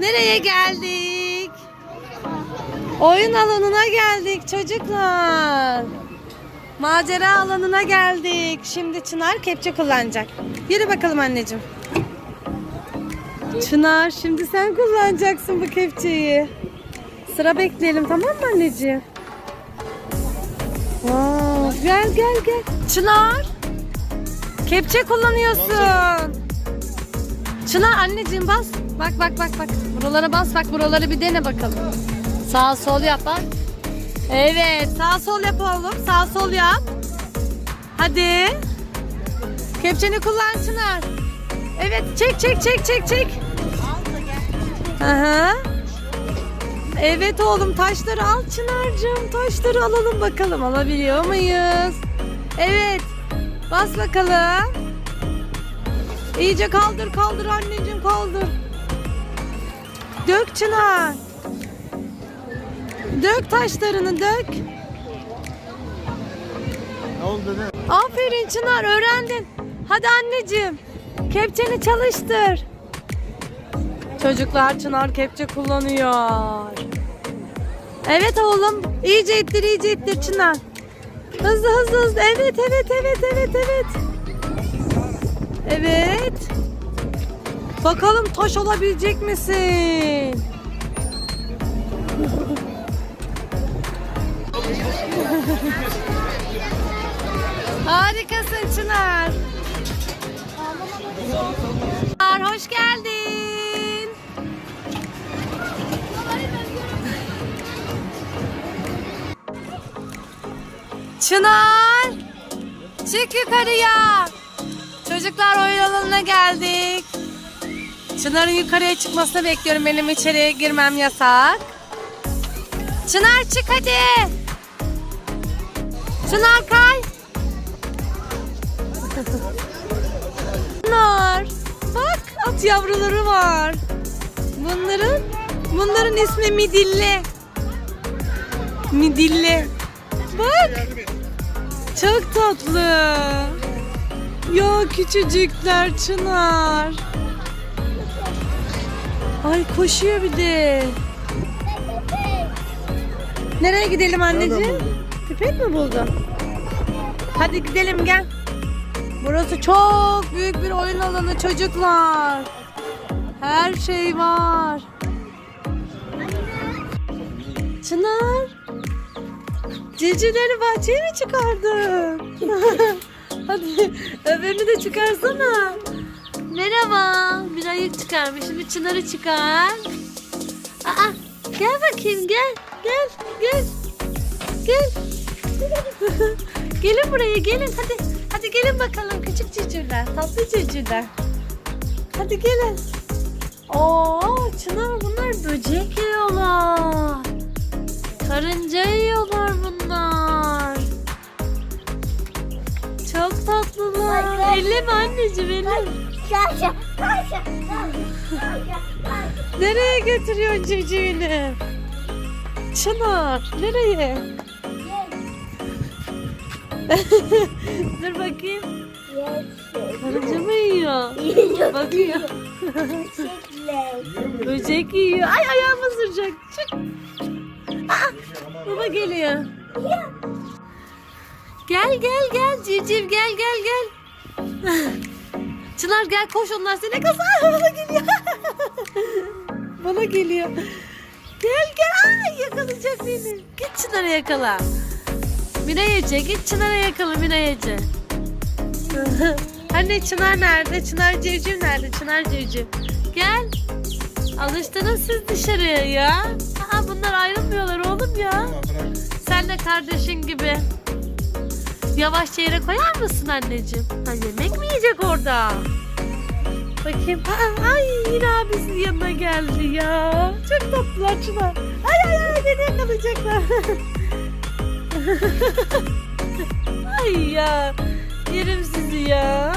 Nereye geldik? Oyun alanına geldik çocuklar. Macera alanına geldik. Şimdi Çınar kepçe kullanacak. Yürü bakalım anneciğim. Çınar şimdi sen kullanacaksın bu kepçeyi. Sıra bekleyelim tamam mı anneciğim? Wow, gel gel gel. Çınar. Kepçe kullanıyorsun. Çınar anneciğim bas. Bak bak bak bak. Buralara bas bak buraları bir dene bakalım. Sağ sol yap bak. Evet sağ sol yap oğlum. Sağ sol yap. Hadi. Kepçeni kullan Çınar. Evet çek çek çek çek çek. Aha. Evet oğlum taşları al Çınar'cığım. Taşları alalım bakalım. Alabiliyor muyuz? Evet. Bas bakalım. İyice kaldır kaldır anneciğim kaldır. Dök Çınar. Dök taşlarını dök. Ne oldu ne? Aferin Çınar öğrendin. Hadi anneciğim. Kepçeni çalıştır. Çocuklar Çınar kepçe kullanıyor. Evet oğlum. İyice ittir iyice ittir Çınar. Hızlı hızlı hızlı. Evet evet evet evet evet. Evet. Bakalım taş olabilecek misin? Harikasın Çınar. Çınar hoş geldin. Çınar. Çık yukarıya. Çocuklar oyun alanına geldik. Çınar'ın yukarıya çıkmasını bekliyorum. Benim içeriye girmem yasak. Çınar çık hadi. Çınar kay. Çınar. Bak at yavruları var. Bunların bunların ismi midilli. Midilli. Bak. Çok tatlı. Ya küçücükler Çınar. Ay koşuyor bir de. Nereye gidelim anneciğim? Pipet mi buldun? Hadi gidelim gel. Burası çok büyük bir oyun alanı çocuklar. Her şey var. Çınar. Civcivleri bahçeye mi çıkardın? Hadi öbürünü de çıkarsana. Merhaba. Bir ayık çıkarmış. Şimdi Çınar'ı çıkar. Aa, gel bakayım gel. Gel gel. Gel. gelin buraya gelin hadi. Hadi gelin bakalım küçük civcivler. Tatlı civcivler. Hadi gelin. Oo Çınar bunlar böcek yiyorlar. Karınca yiyorlar bunlar. Çok tatlılar. Elleme anneciğim elleme. Nereye götürüyorsun civcivini? Çınar nereye? Dur bakayım. Karınca mı yiyor? Bakıyor. Böcek yiyor. Ay ayağımı ısıracak. Çık. Aa, baba geliyor. Gel gel gel civciv gel gel gel. Çınar gel koş onlar seni kasa bana geliyor. bana geliyor. Gel gel ay yakalayacak beni. Git Çınar'ı yakala. Mine Ece git Çınar'ı yakala Mine Ece. Anne Çınar nerede? Çınar civciv nerede? Çınar civciv. Gel. Alıştınız siz dışarıya ya. Aa, bunlar ayrılmıyorlar oğlum ya. Sen de kardeşin gibi. Yavaşça yere koyar mısın anneciğim? Ha, yemek mi yiyecek orada? Bakayım. Aa, ay yine abisinin yanına geldi ya. Çok tatlılar Çınar. Ay ay ay beni yakalayacaklar. ay ya. Yerim sizi ya.